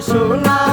সোনা